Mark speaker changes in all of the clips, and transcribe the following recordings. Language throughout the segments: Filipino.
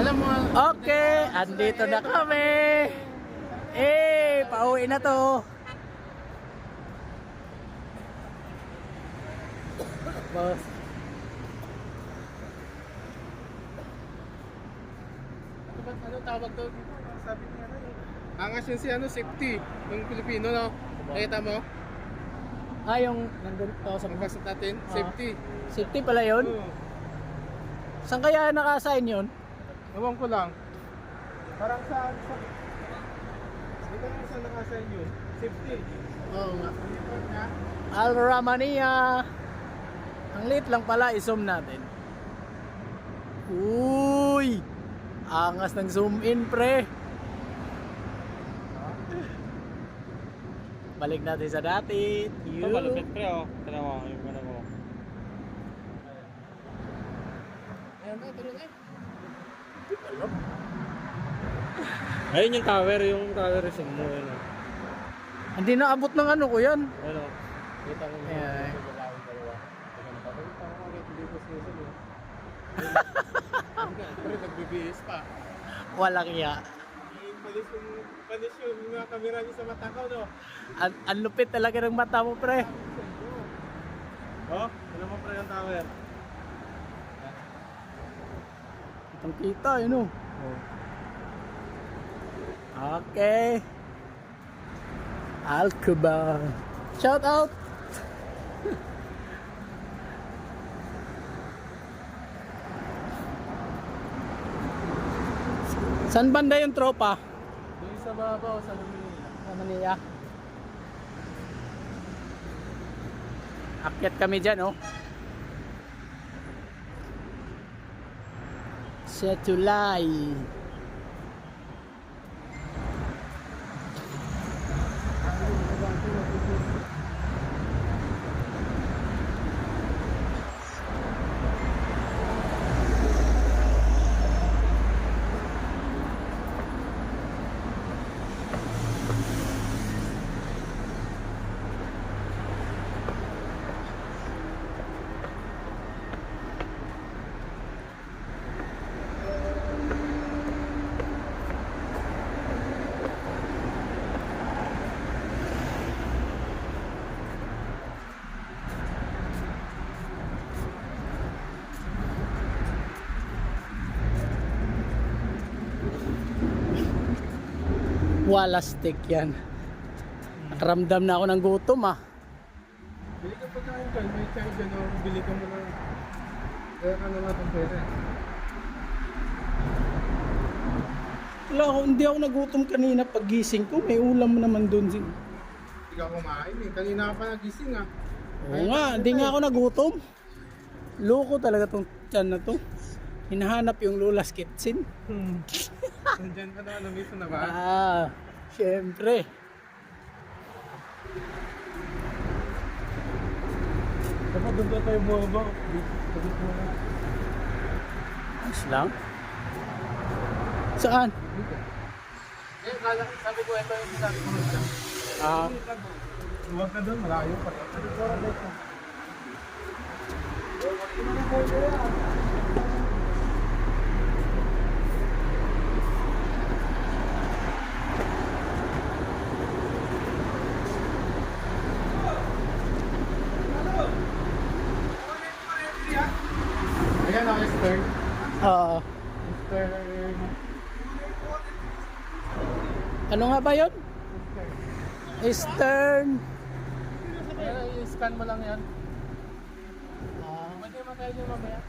Speaker 1: Alam mo,
Speaker 2: Okay, andito na kami. Eh, pauwi na to. Boss.
Speaker 1: ano ba ano tawag to? Sabi niya ano yung angas yun si ano, safety, yung Pilipino, no? Nakita mo?
Speaker 2: Ah, yung nandun to sa
Speaker 1: Ang basat natin,
Speaker 2: Ah.
Speaker 1: safety.
Speaker 2: safety pala yun.
Speaker 1: Oo.
Speaker 2: Saan kaya naka-assign yun?
Speaker 1: Ewan ko lang. Parang sa... sa Hindi ko lang saan nakasign yun. Safety.
Speaker 2: Oo nga. Al Ramania. Ang liit lang pala, i-zoom natin. Uy! Angas ng zoom in, pre. Balik natin sa dati.
Speaker 3: Ito malupit pre oh. Tignan mo yung ano mo.
Speaker 1: Ayan na, tuloy na.
Speaker 3: Ayun yung tower, yung tower yung mo yun oh.
Speaker 2: Hindi naabot ng ano ko yan.
Speaker 3: Ayun oh.
Speaker 1: Kita mo yung yun. Pero nagbibihis pa.
Speaker 2: Walang iya.
Speaker 1: Panis yung, panis yung mga kamera niyo sa mata ko, no?
Speaker 2: Ang, ang lupit talaga ng mata mo, pre.
Speaker 3: Oh, ano mo pre yung tower?
Speaker 2: Kitang kita, yun o. Okay. Alcuba. Shout out. San banda yung tropa?
Speaker 1: Doon sa babaw, sa Manila.
Speaker 2: Sa Manila. Akyat kami dyan, oh. Sa tulay. Wala stick yan. Nakaramdam na ako ng gutom ah.
Speaker 1: Bili ka pagkain ka, may chance yan, no? Bili ka mo ng... Kaya ka naman itong pera.
Speaker 2: Wala ako, hindi ako nagutom kanina pagising ko. May ulam naman doon.
Speaker 1: Hindi ka kumain eh. Kanina ka pa nagising ah.
Speaker 2: Oo nga, hindi nga ako nagutom. Loko talaga tong tiyan na to. Hinahanap yung Lula's Kitchen.
Speaker 1: Hmm. Nandiyan ka na, namiss mo na ba?
Speaker 2: Ah, syempre.
Speaker 1: Dapat doon ba tayo bumaba? Ko na.
Speaker 2: Ayos lang. Saan?
Speaker 1: Eh, kala, sabi ko ito yung sabi ko.
Speaker 2: Ah,
Speaker 1: Huwag ka doon, malayo pa. Sabi ko na dito. Ayan ang Eastern.
Speaker 2: ah,
Speaker 1: Eastern.
Speaker 2: ano nga ba yun? Eastern.
Speaker 1: Ayan, i-scan mo lang yan. Pwede mo tayo dyan mamaya.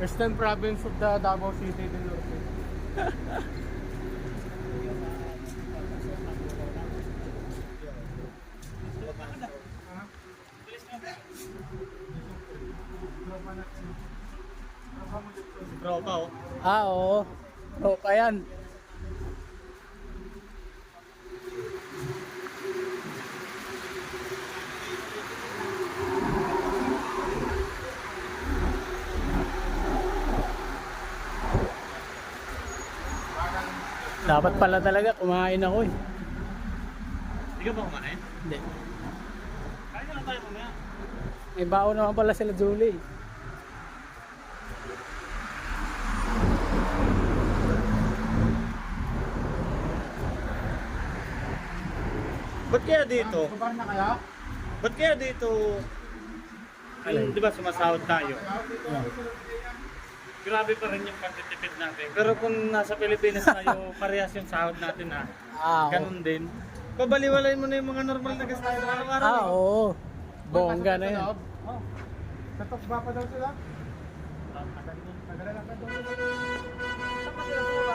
Speaker 1: Eastern Province of the Davao City.
Speaker 3: Tropa oh.
Speaker 2: Ah, oo. Oo, pa yan. Dapat pala talaga kumain ako eh.
Speaker 3: Hindi ka ba kumain?
Speaker 2: Hindi.
Speaker 3: Kain na lang tayo mamaya.
Speaker 2: May baon naman pala sila Julie.
Speaker 4: Ba't kaya dito?
Speaker 1: Kubar na kaya?
Speaker 4: Ba't kaya dito? Yung, di ba sumasahod tayo? Grabe pa rin yung pagtitipid natin. Pero kung nasa Pilipinas tayo, parehas yung sahod natin ha.
Speaker 2: Ah, oo.
Speaker 4: Ganun din. Pabaliwalayin mo na yung mga normal na gastusin araw-araw.
Speaker 2: Ah, oo. Bongga na yan.
Speaker 1: Sa tukba pa daw sila? Tagalan lang ka doon. Saan pa sila sila?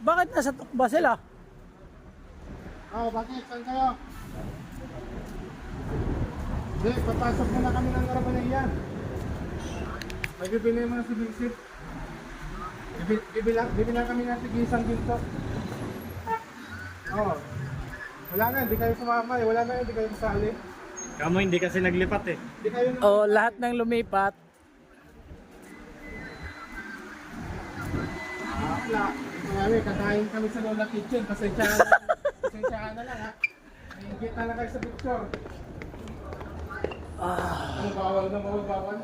Speaker 2: Bakit nasa tukba sila?
Speaker 1: Oh, bakit? Saan kayo? Hindi, papasok muna kami ng Ramanaya. May bibili mo na si Vincent. Bibil, bibilang, bibilang kami na si Gisang Ginto. Oh. Wala na, hindi kayo sumama eh. Wala na, hindi kayo masali.
Speaker 4: Kamo hindi kasi naglipat eh.
Speaker 1: Hindi kayo na...
Speaker 2: O lahat ng lumipat.
Speaker 1: Ah, wala. Kami, kakain kami sa Lola Kitchen. Pasensya na, pasensya ka na lang ha. Ingit na lang kayo sa picture.
Speaker 2: Ah,
Speaker 1: Ang bawal na bawal, bawal.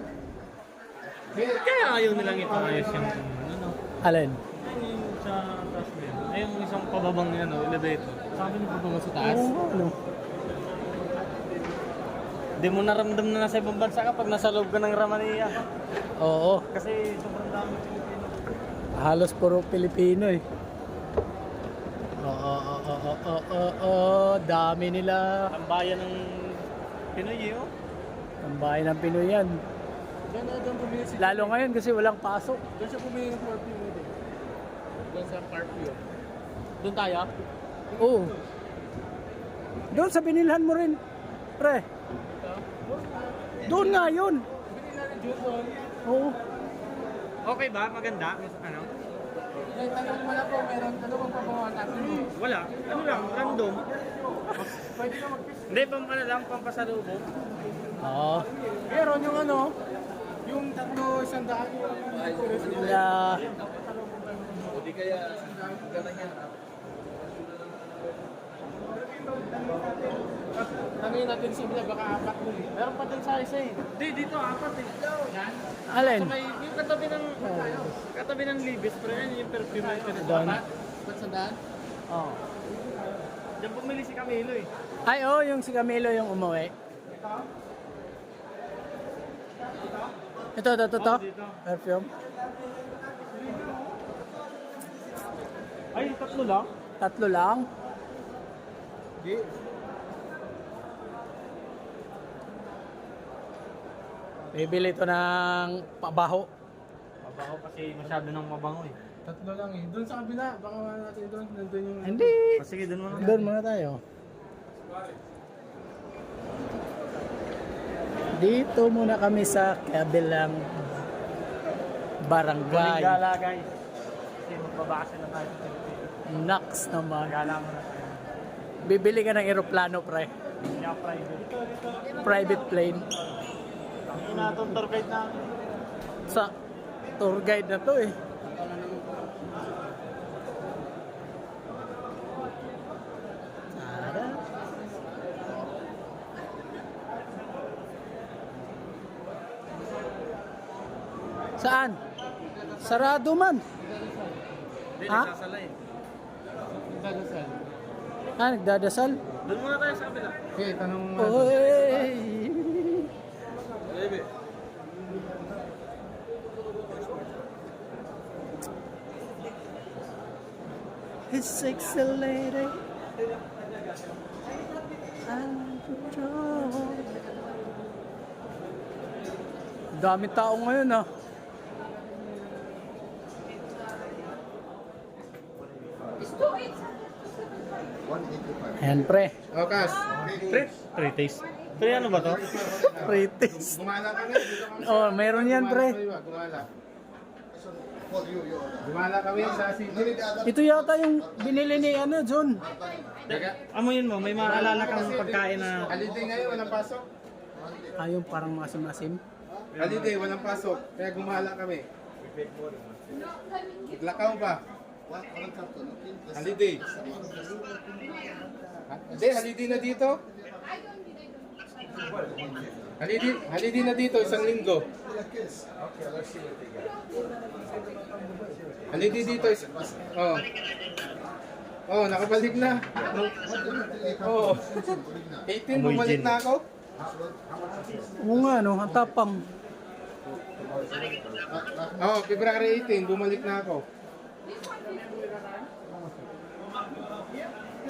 Speaker 4: Kaya ayaw nilang ipayos yung ano.
Speaker 2: alin?
Speaker 4: Ayun yung sa taas na yun. Ay, yung isang pababang ano, elevator. Sabi niyo pababa sa taas.
Speaker 2: Oo, ano?
Speaker 4: Hindi mo naramdam na nasa ibang bansa ka pag nasa loob ka ng Ramania.
Speaker 2: Oo.
Speaker 4: Kasi sobrang dami Pilipino.
Speaker 2: Halos puro Pilipino eh. Oo, oo, oo, oo, dami nila.
Speaker 4: Ang bayan ng Pinoy eh, oh.
Speaker 2: Ang bahay ng Pinoy yan.
Speaker 1: Doon na doon bumili si
Speaker 2: Lalo ngayon kasi walang pasok.
Speaker 1: Doon siya bumili ng perfume din. Doon sa perfume. Doon tayo?
Speaker 2: Oo. Doon sa binilhan mo rin. Pre. Doon nga yun.
Speaker 1: Rin June doon.
Speaker 2: Oo.
Speaker 4: Okay ba? Maganda? Ano?
Speaker 1: Eh, tanong mo na po, meron ano bang pabawahan natin?
Speaker 4: Wala. Ano lang, random.
Speaker 1: Pwede ka mag
Speaker 4: Hindi, pang ano lang, pampasalubong.
Speaker 2: Oo.
Speaker 1: Meron yung ano, yung tatlo isang daan.
Speaker 2: Yeah.
Speaker 1: Tanongin natin si Bila, baka apat mo eh. Meron pa din sa isa eh.
Speaker 4: Hindi, dito apat eh.
Speaker 1: Yan.
Speaker 2: Alin?
Speaker 4: Sa may, yung katabi ng, katabi ng Libis, pero yan yung perfume na yun.
Speaker 2: Doon.
Speaker 1: Ba't sa daan?
Speaker 2: Oo.
Speaker 4: Diyan bumili si Camilo eh.
Speaker 2: Ay, oo, yung si Camilo yung umuwi. Ito, ito, ito, ito.
Speaker 4: Oo, dito.
Speaker 2: Perfume.
Speaker 4: Ay, tatlo lang?
Speaker 2: Tatlo lang.
Speaker 1: Hindi.
Speaker 2: Bibili ito ng pabaho.
Speaker 4: Mabango kasi masyado nang mabango eh.
Speaker 1: Tatlo lang eh. Doon sa kabila, baka wala natin doon. Nandun yung...
Speaker 2: Hindi.
Speaker 4: O sige, dun mo na.
Speaker 2: Doon muna tayo. Dito muna kami sa kabilang
Speaker 4: Galing
Speaker 2: barangay.
Speaker 4: gala guys. Kasi magbabase na tayo sa Pilipinas.
Speaker 2: Nax naman.
Speaker 4: Gala mo na tayo.
Speaker 2: Bibili ka ng eroplano, pre.
Speaker 4: Private.
Speaker 2: Private plane.
Speaker 4: Ina itong tour guide namin.
Speaker 2: Sa tour guide na to eh. Saan? Sarado man.
Speaker 4: Hindi,
Speaker 2: Ha?
Speaker 4: nagsasala eh.
Speaker 2: Ah, nagdadasal?
Speaker 4: Doon muna tayo sa kabila.
Speaker 1: Okay, tanong mo.
Speaker 2: Oy! His sexy lady. Dami tao ngayon ah. Ayan pre,
Speaker 1: Oh, Kas.
Speaker 4: Pre, pre taste. Pre, ano ba to?
Speaker 2: Ritis.
Speaker 1: Gumala kami. Dito kami
Speaker 2: Oh, meron yan pre.
Speaker 1: Gumala. Gumala kami sa city.
Speaker 2: Ito yata yung binili ni ano, John.
Speaker 4: Amoyin mo, may maalala kang pagkain na...
Speaker 1: Holiday ngayon, walang pasok.
Speaker 2: Ah, yung parang masim-masim.
Speaker 1: Holiday, walang pasok. Kaya gumala kami. Lakaw pa. Holiday. Hindi, holiday na dito. Holiday, holiday na dito, isang linggo. Holiday dito, is, oh. Oh, nakabalik na. Oo. 18, bumalik na ako.
Speaker 2: Oo nga, no? Ang tapang.
Speaker 1: Oh, February 18, bumalik na ako.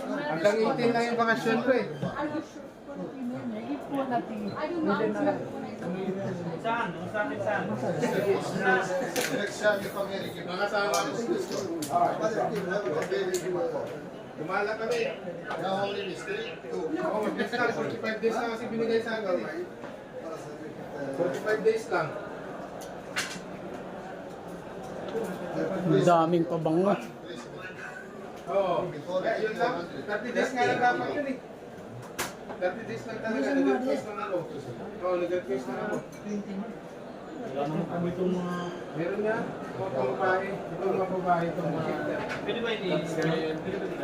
Speaker 1: Hanggang 18 lang yung bakasyon ko eh.
Speaker 4: Saan? Sa akin saan?
Speaker 1: Mga kasama ko. Gumala kami. Oo, mag-test lang. 45 days lang kasi binigay sa akin eh. 45 days lang.
Speaker 2: Ang daming pabango.
Speaker 1: Oo. Yun lang. 30 days nga lang dapat yun eh. 30 days lang talaga. Nag-request lang ako. Oo, nag-request lang ako.
Speaker 4: Wala naman kami itong mga...
Speaker 1: Meron nga. Itong babae. Itong mga babae. Itong mga
Speaker 4: Pwede ba ini?